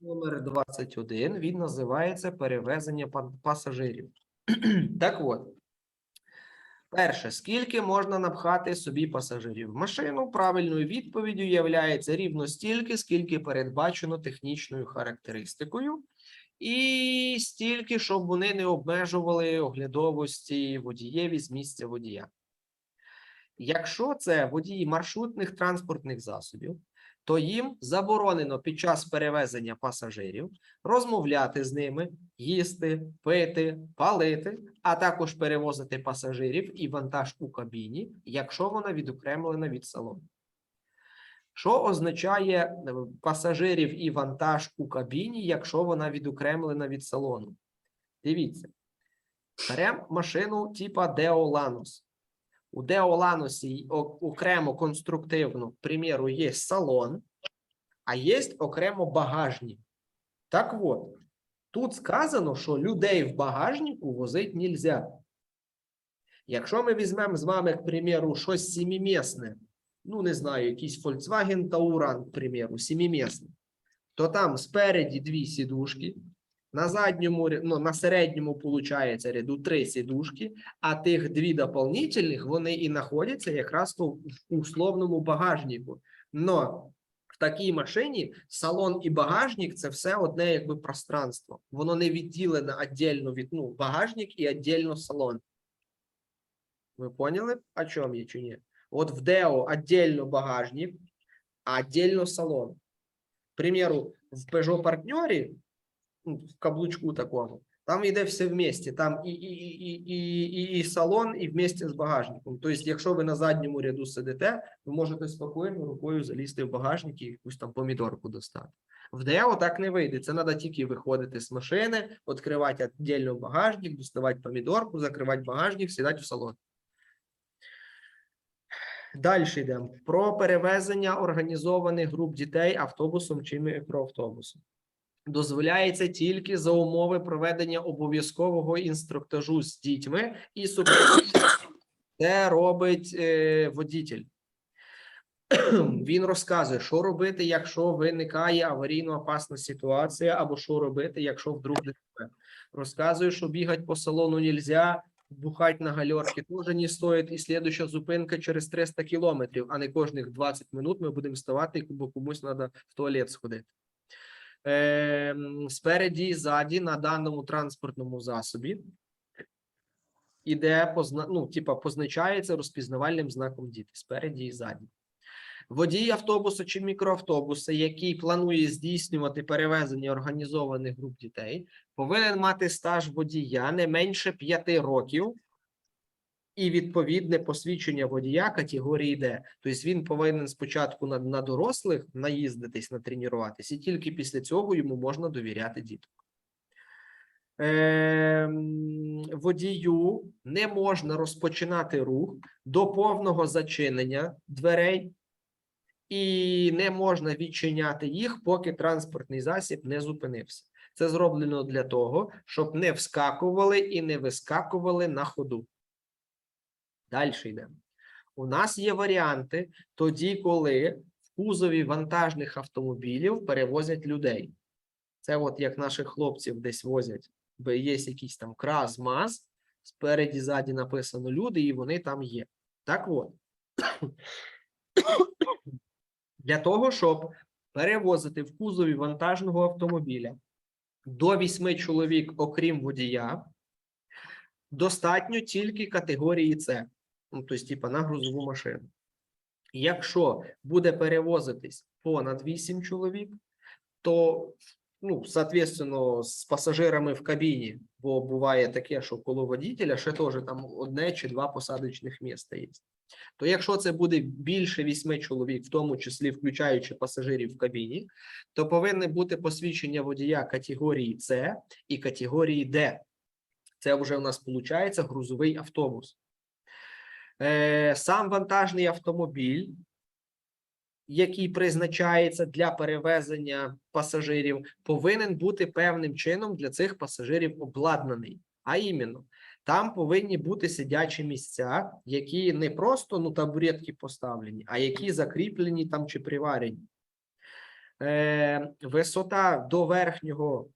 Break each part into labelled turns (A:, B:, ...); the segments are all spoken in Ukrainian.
A: номер 21, він називається перевезення пасажирів. Так от, перше, скільки можна напхати собі пасажирів в машину? Правильною відповіддю є рівно стільки, скільки передбачено технічною характеристикою, і стільки, щоб вони не обмежували оглядовості водієві з місця водія. Якщо це водії маршрутних транспортних засобів, то їм заборонено під час перевезення пасажирів розмовляти з ними, їсти, пити, палити, а також перевозити пасажирів і вантаж у кабіні, якщо вона відокремлена від салону. Що означає е, пасажирів і вантаж у кабіні, якщо вона відокремлена від салону? Дивіться, беремо машину типа Деоланус. У Деоланусі окремо конструктивно, к примеру, є салон, а є окремо багажник. Так от, тут сказано, що людей в багажнику возити нельзя. Якщо ми візьмемо з вами, к примеру, щось сімімісне, ну не знаю, якийсь Volkswagen Tauran, к примеру, сімімісне, то там спереді дві сідушки, на задньому, ну, на середньому, виходить, ряду три сідушки, а тих дві дополнительних, вони і знаходяться якраз в условному багажнику. Но в такій машині салон і багажник це все одне якби пространство. Воно не відділене віддільно від ну, багажник і віддільно салон. Ви поняли, о чому я чи ні? От в Део віддільно багажник, а віддільно салон. К примеру, в Peugeot партнері, в каблучку такому, там йде все вместе. Там і, і, і, і, і, і, салон, і вместе з багажником. Тобто, якщо ви на задньому ряду сидите, ви можете спокійно рукою залізти в багажник і якусь там помідорку достати. В Део так не вийде. Це треба тільки виходити з машини, відкривати віддільно багажник, доставати помідорку, закривати багажник, сідати в салон. Далі йдемо про перевезення організованих груп дітей автобусом чи мікроавтобусом. Дозволяється тільки за умови проведення обов'язкового інструктажу з дітьми і. Це робить е, водітель. Він розказує, що робити, якщо виникає аварійно опасна ситуація, або що робити, якщо вдруг ДТП. Розказує, що бігати по салону нельзя, бухать на гальорки теж не стоїть, і слідуща зупинка через 300 кілометрів, а не кожних 20 минут ми будемо вставати, бо комусь треба в туалет сходити. Ем, Спереді і ззаді на даному транспортному засобі іде позна... ну, типа, позначається розпізнавальним знаком діти спереді і ззаді. Водій автобуса чи мікроавтобуса, який планує здійснювати перевезення організованих груп дітей, повинен мати стаж водія не менше 5 років і відповідне посвідчення водія категорії Д. Тобто він повинен спочатку на, на дорослих наїздитись, натренуватись, і тільки після цього йому можна довіряти діток. Ем, водію не можна розпочинати рух до повного зачинення дверей, і не можна відчиняти їх, поки транспортний засіб не зупинився. Це зроблено для того, щоб не вскакували і не вискакували на ходу. Далі йдемо. У нас є варіанти тоді, коли в кузові вантажних автомобілів перевозять людей. Це от як наших хлопців десь возять, бо є якийсь там краз, маз, спереді, ззаді написано люди, і вони там є. Так от. Для того, щоб перевозити в кузові вантажного автомобіля до 8 чоловік, окрім водія, достатньо тільки категорії С, ну, тобто, типа на грузову машину. Якщо буде перевозитись понад 8 чоловік, то, ну, соответственно, з пасажирами в кабіні, бо буває таке, що коло водителя ще теж там одне чи два посадочних міста є. То якщо це буде більше 8 чоловік, в тому числі включаючи пасажирів в кабіні, то повинне бути посвідчення водія категорії С і категорії Д. Це вже у нас виходить грузовий автобус. Е, сам вантажний автомобіль, який призначається для перевезення пасажирів, повинен бути певним чином для цих пасажирів обладнаний. А іменно, там повинні бути сидячі місця, які не просто ну, табуретки поставлені, а які закріплені там чи приварені. Е, висота до верхнього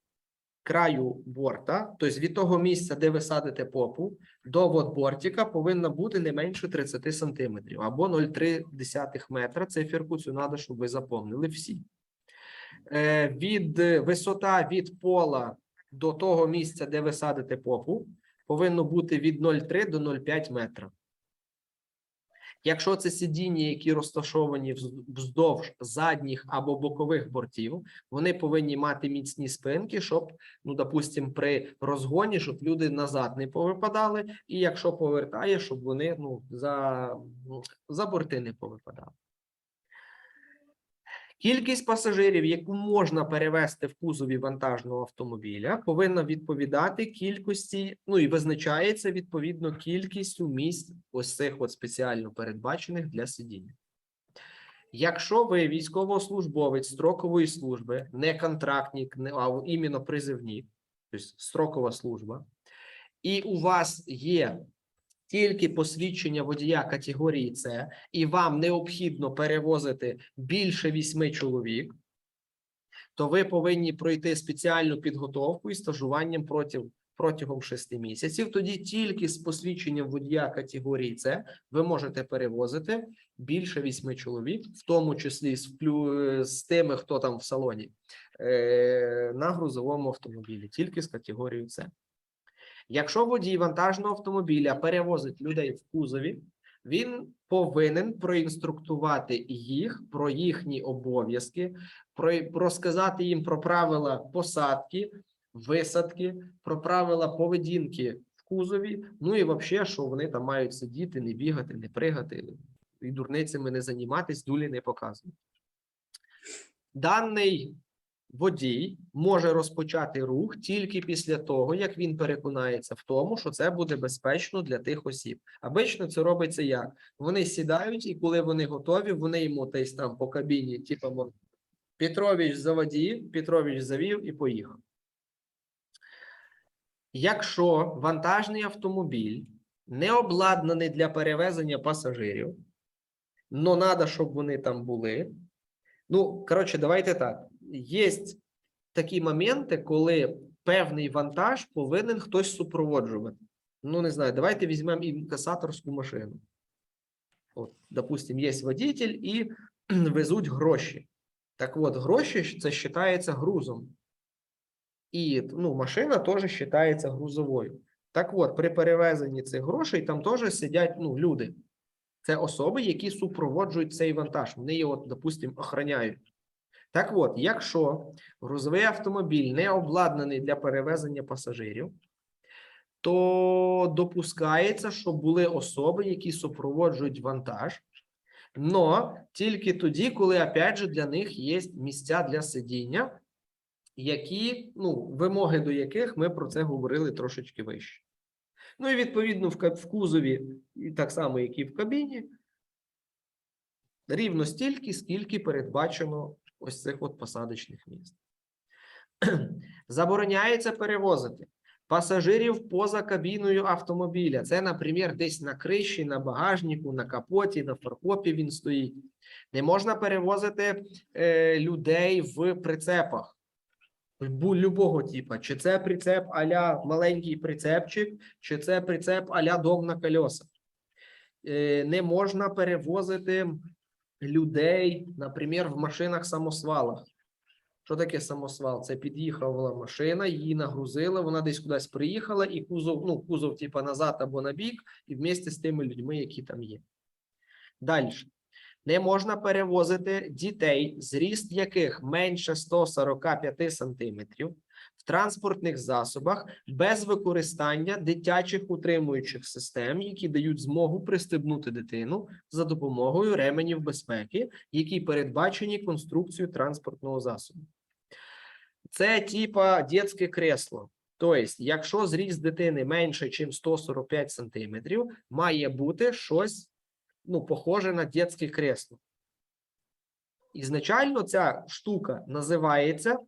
A: краю борта, тобто від того місця, де ви садите попу, до водбортика бортика повинна бути не менше 30 сантиметрів або 0,3 метра. Циферку цю треба, щоб ви запомнили всі. Е, від висота від пола до того місця, де ви садите попу, повинно бути від 0,3 до 0,5 метра. Якщо це сидіння, які розташовані вздовж задніх або бокових бортів, вони повинні мати міцні спинки, щоб, ну, допустим, при розгоні, щоб люди назад не повипадали, і якщо повертає, щоб вони ну, за, ну, за борти не повипадали. Кількість пасажирів, яку можна перевезти в кузові вантажного автомобіля, повинна відповідати кількості, ну і визначається відповідно кількістю місць ось цих от спеціально передбачених для сидіння. Якщо ви військовослужбовець строкової служби, не контрактник, а іменно призивник, тобто строкова служба, і у вас є тільки посвідчення водія категорії С, і вам необхідно перевозити більше вісьми чоловік, то ви повинні пройти спеціальну підготовку і стажуванням протягом, протягом 6 місяців. Тоді тільки з посвідченням водія категорії С ви можете перевозити більше вісьми чоловік, в тому числі з, з тими, хто там в салоні, е, на грузовому автомобілі, тільки з категорією С. Якщо водій вантажного автомобіля перевозить людей в кузові, він повинен проінструктувати їх про їхні обов'язки, про розказати їм про правила посадки, висадки, про правила поведінки в кузові. Ну і взагалі, що вони там мають сидіти, не бігати, не пригати і дурницями не займатись, дулі не показувати. Даний водій може розпочати рух тільки після того, як він переконається в тому, що це буде безпечно для тих осіб. Обично це робиться як? Вони сідають, і коли вони готові, вони йому десь там по кабіні, типу, Петрович заводі, Петрович завів і поїхав. Якщо вантажний автомобіль не обладнаний для перевезення пасажирів, але треба, щоб вони там були. Ну, коротше, давайте так. Є такі моменти, коли певний вантаж повинен хтось супроводжувати. Ну, не знаю, давайте візьмемо інкасаторську машину. От, допустим, є водитель і везуть гроші. Так от, гроші це вважається грузом. І ну, машина теж вважається грузовою. Так от, при перевезенні цих грошей там теж сидять ну, люди. Це особи, які супроводжують цей вантаж. Вони його, допустимо, охороняють. Так от, якщо грузовий автомобіль не обладнаний для перевезення пасажирів, то допускається, що були особи, які супроводжують вантаж, но тільки тоді, коли, опять же, для них є місця для сидіння, які, ну, вимоги до яких ми про це говорили трошечки вище. Ну і відповідно в, кузові, так само, як і в кабіні, рівно стільки, скільки передбачено ось цих от посадочних місць. Забороняється перевозити пасажирів поза кабіною автомобіля. Це, наприклад, десь на криші, на багажнику, на капоті, на фаркопі він стоїть. Не можна перевозити е, людей в прицепах. бу- Любого типа, чи це прицеп аля маленький прицепчик, чи це прицеп аля дом на колесах. Е, Не можна перевозити людей, наприклад, в машинах самосвалах. Що таке самосвал? Це під'їхала машина, її нагрузили, вона десь кудись приїхала, і кузов, ну, кузов, типа, назад або на бік, і вместе з тими людьми, які там є. Далі. Не можна перевозити дітей, зріст яких менше 145 сантиметрів в транспортних засобах без використання дитячих утримуючих систем, які дають змогу пристебнути дитину за допомогою ременів безпеки, які передбачені конструкцією транспортного засобу. Це типа дитяче кресло. Тобто, якщо зріст дитини менше, ніж 145 сантиметрів, має бути щось ну, похоже на дитяче кресло. Ізначально ця штука називається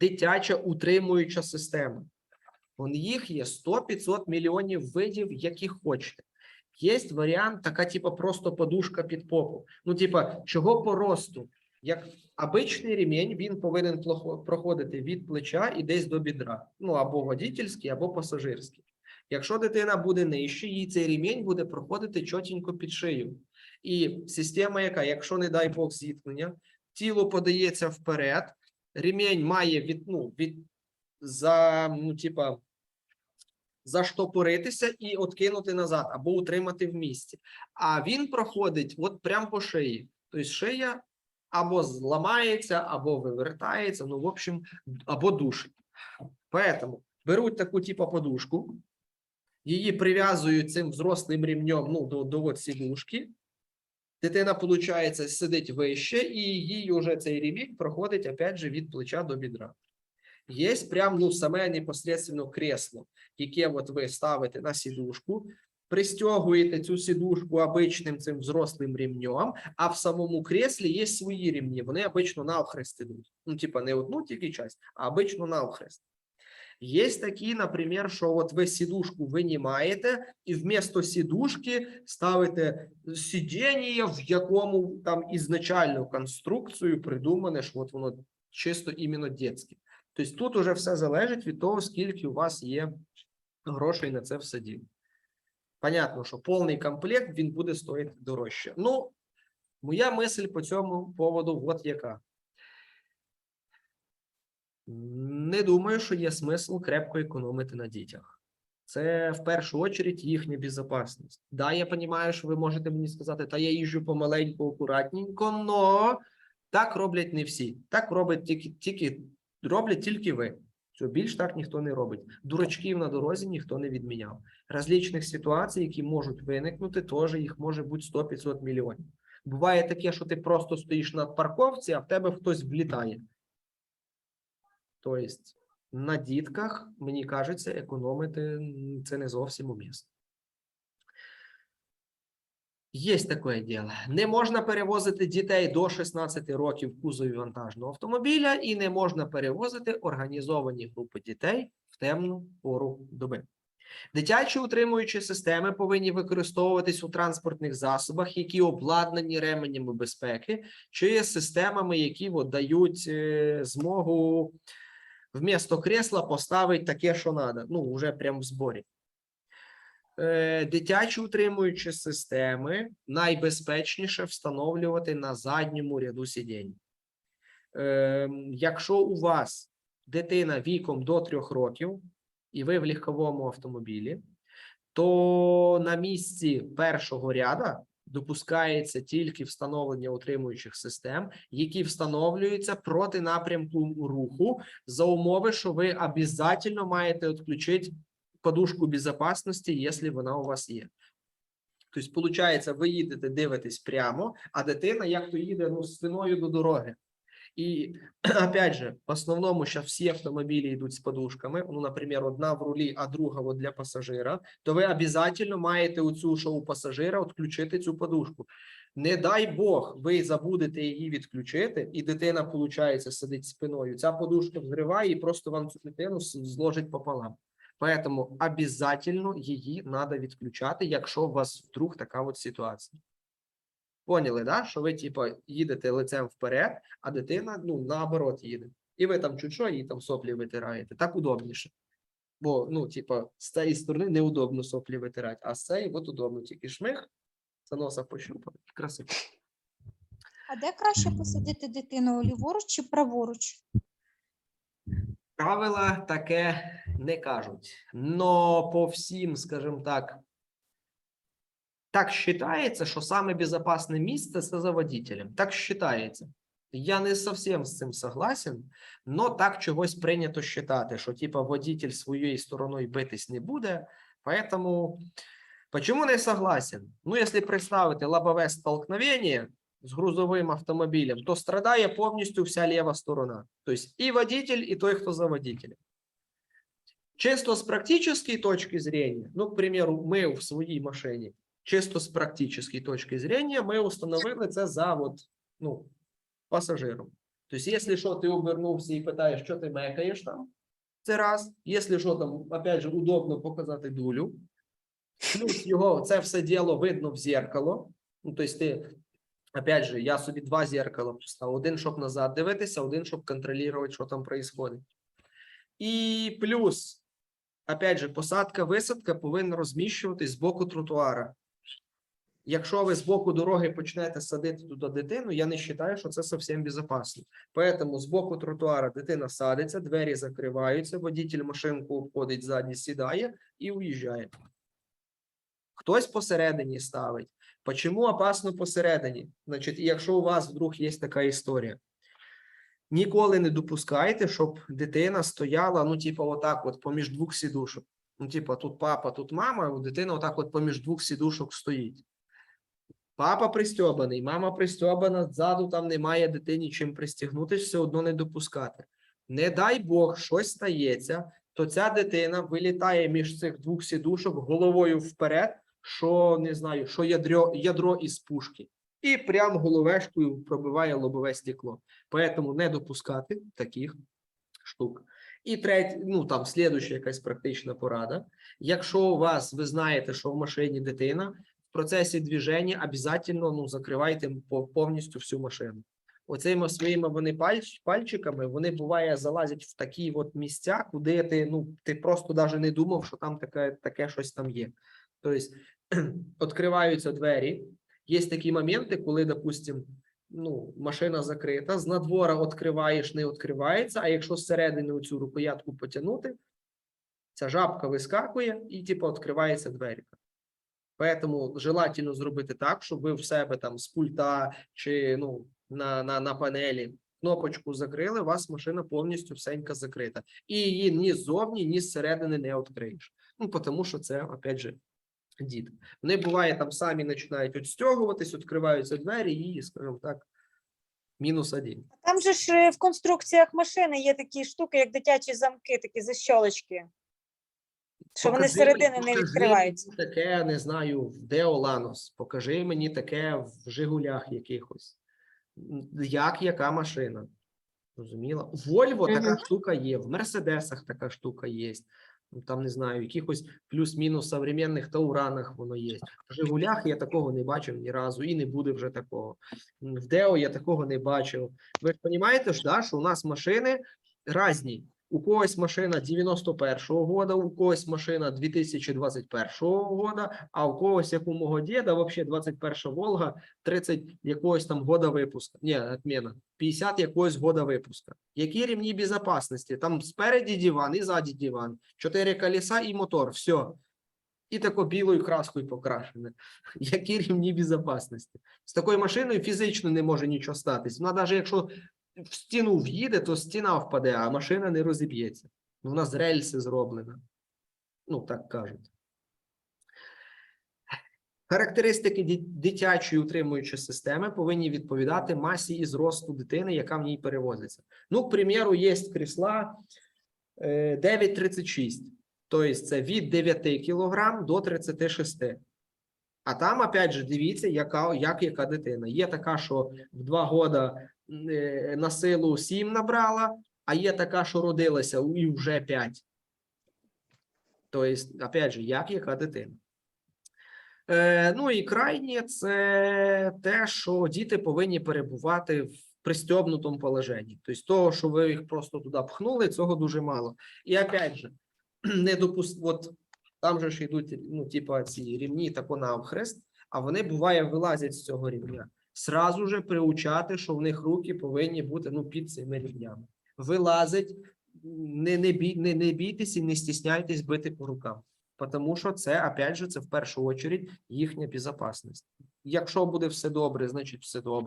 A: дитяча утримуюча система. Вон їх є 100-500 мільйонів видів, яких хочете. Є варіант, така, типа, просто подушка під попу. Ну, типа, чого по росту? Як обичний ремінь, він повинен проходити від плеча і десь до бідра. Ну або водительський, або пасажирський. Якщо дитина буде нижче, їй цей ремінь буде проходити чотенько під шию. І система, яка, якщо не дай Бог зіткнення, тіло подається вперед, ремінь має від, ну, від за, ну, типа, заштопоритися і откинути назад, або утримати в місці. А він проходить от прямо по шиї. Тобто шия або зламається, або вивертається, ну, в общем, або душить. Поэтому беруть таку типу подушку, її прив'язують цим взрослим ремнем ну, до, до от сідушки. Дитина, виходить, сидить вище, і їй вже цей ремінь проходить, опять же, від плеча до бідра. Є прям ну, саме непосредственно кресло, яке от ви ставите на сідушку, пристягуєте цю сідушку обичним цим взрослим ремнем, а в самому креслі є свої ремні. Вони обично навхрест ідуть. Ну, типа, не одну тільки часть, а обично навхрест. Є такі, наприклад, що от ви сідушку винімаєте і вмісто сідушки ставите сидіння, в якому там ізначальну конструкцію придумане, що от воно чисто іменно дитяче. Тобто тут уже все залежить від того, скільки у вас є грошей на це все діло. Понятно, що повний комплект він буде стоїти дорожче. Ну, моя мисль по цьому поводу от яка. Не думаю, що є смисл крепко економити на дітях. Це в першу чергу їхня безпечність. Да, я розумію, що ви можете мені сказати, та я їжджу помаленьку, акуратненько, но так роблять не всі. Так роблять тільки, тільки роблять тільки ви. Що більш так ніхто не робить. Дурачків на дорозі ніхто не відміняв. Различних ситуацій, які можуть виникнути, теж їх може бути 100-500 мільйонів. Буває таке, що ти просто стоїш на парковці, а в тебе хтось влітає. Тобто на дітках, мені кажеться, економити це не зовсім умісно. Є таке діло. Не можна перевозити дітей до 16 років в кузові вантажного автомобіля і не можна перевозити організовані групи дітей в темну пору доби. Дитячі утримуючі системи повинні використовуватись у транспортних засобах, які обладнані ременями безпеки, чи є системами, які дають е, змогу вмісто кресла поставити таке, що треба. Ну, вже прямо в зборі. Е, Дитячі утримуючі системи найбезпечніше встановлювати на задньому ряду сидінь. Е, Якщо у вас дитина віком до 3 років, і ви в легковому автомобілі, то на місці першого ряда допускається тільки встановлення утримуючих систем, які встановлюються проти напрямку руху за умови, що ви обов'язково маєте відключити подушку безпечності, якщо вона у вас є. Тобто, виходить, ви їдете, дивитесь прямо, а дитина як то їде ну, спиною до дороги. І опять же, в основному зараз всі автомобілі йдуть з подушками. Ну, наприклад, одна в рулі, а друга от для пасажира. То ви обов'язково маєте оцю, що у пасажира, відключити цю подушку. Не дай Бог, ви забудете її відключити, і дитина, виходить, сидить спиною. Ця подушка взриває і просто вам цю дитину зложить пополам. Поэтому обязательно її треба відключати, якщо у вас вдруг така от ситуація. Поняли, да? що ви, типа, їдете лицем вперед, а дитина, ну, наоборот, їде. І ви там чуть що, їй там соплі витираєте. Так удобніше. Бо, ну, типа, з цієї сторони неудобно соплі витирати, а з цієї от удобно. Тільки шмих, за носа пощупав. Красиво.
B: А де краще посадити дитину ліворуч чи праворуч?
A: Правила таке не кажуть. Но по всім, скажімо так, так вважається, що саме безпечне місце це за водителем. Так вважається. Я не зовсім з цим согласен, но так чогось прийнято вважати, що типа водитель своєю стороною битись не буде. Поэтому почему не согласен? Ну, если представити лобове столкновение з грузовим автомобілем, то страдає повністю вся ліва сторона. Тобто і водитель, і той, хто за водителем. Чисто з практичної точки зрения, ну, к примеру, ми в своїй машині, чисто з практичної точки зрения, ми установили це за от, ну, пасажиром. Тобто, якщо що, ти обернувся і питаєш, що ти мекаєш там, це раз. Якщо що, там, опять же, удобно показати дулю. Плюс його це все діло видно в зеркало. Ну, тобто, ти Опять же, я собі два зеркала поставив. Один, щоб назад дивитися, один, щоб контролювати, що там відбувається. І плюс, опять же, посадка, висадка повинна розміщуватись з боку тротуара. Якщо ви з боку дороги почнете садити туди дитину, я не вважаю, що це зовсім безпечно. Поэтому з боку тротуара дитина садиться, двері закриваються, водитель машинку обходить ззаді, сідає і уїжджає. Хтось посередині ставить. Почему опасно посередині? Значить, якщо у вас вдруг є така історія, ніколи не допускайте, щоб дитина стояла, ну, типу, отак, от поміж двох сідушок. Ну, типу, тут папа, тут мама, а дитина отак от поміж двох сідушок стоїть. Папа пристьобаний, мама пристьобана, ззаду там немає дитині чим пристігнутися, все одно не допускати. Не дай Бог, щось стається, то ця дитина вилітає між цих двох сідушок головою вперед, що не знаю, що ядро, ядро із пушки, і прям головешкою пробиває лобове стекло. Поэтому не допускати таких штук. І третє, ну там слідуща якась практична порада. Якщо у вас ви знаєте, що в машині дитина, в процесі движення обов'язково ну, закривайте повністю всю машину. Оцими своїми вони пальч, пальчиками вони буває залазять в такі от місця, куди ти ну ти просто навіть не думав, що там таке, таке щось там є. Тобто відкриваються двері. Є такі моменти, коли, допустим, ну, машина закрита, з надвора відкриваєш, не відкривається, а якщо зсередини цю рукоятку потягнути, ця жабка вискакує і, типу, відкривається двері. Поэтому желательно зробити так, щоб ви в себе там з пульта чи ну, на, на, на панелі кнопочку закрили, у вас машина повністю всенька закрита. І її ні ззовні, ні зсередини не відкриєш. Ну, тому що це, опять же, діти. Вони буває там самі починають відстягуватись, відкриваються двері і, скажімо так, мінус один.
C: Там же ж е, в конструкціях машини є такі штуки, як дитячі замки, такі защолочки. Що вони
A: Покажи
C: зсередини
A: мені-
C: не
A: покажи
C: відкриваються.
A: мені Таке, не знаю, в Део Ланос. Покажи мені таке в Жигулях якихось. М, Як яка машина? Розуміла? В Вольво така
C: Мгм.
A: штука є, в Мерседесах така штука є. Ну, Там не знаю, якихось плюс-мінус современних тауранах воно є. В Жигулях я такого не бачив ні разу і не буде вже такого. М, В Део я такого не бачив. Ви ж розумієте, ж, да, що у нас машини різні. У когось машина 91-го года, у когось машина 2021 года, а у когось, як у мого діда, вообще 21 Волга, 30 якогось там года випуска. Ні, отмена. 50 якогось года випуска. Які рівні безопасності? Там спереді диван і ззаді диван, чотири колеса і мотор, все. І тако білою краскою покрашене. Які рівні безопасності? З такою машиною фізично не може нічого статись. Вона навіть якщо в стіну в'їде, то стіна впаде, а машина не розіб'ється. Ну, Вона з рельси зроблена. Ну, так кажуть. Характеристики дитячої утримуючої системи повинні відповідати масі і зросту дитини, яка в ній перевозиться. Ну, к примеру, є крісла е, 9,36. Тобто це від 9 кг до 36. А там, опять же, дивіться, яка, як яка дитина. Є така, що в 2 года е, на силу 7 набрала, а є така, що родилася і вже 5. Тобто, опять же, як яка дитина. Е, ну і крайнє це те, що діти повинні перебувати в пристьобнутому положенні. Тобто, того, що ви їх просто туди пхнули, цього дуже мало. І опять же, не допуст... от там же ж йдуть, ну, типа, ці рівні тако навхрест, а вони буває вилазять з цього рівня. Сразу же приучати, що в них руки повинні бути ну, під цими рівнями. Вилазить, не, не, бій, не, не бійтесь і не стісняйтесь бити по рукам. Тому що це, опять же, це в першу чергу їхня безпечність. Якщо буде все добре, значить все добре.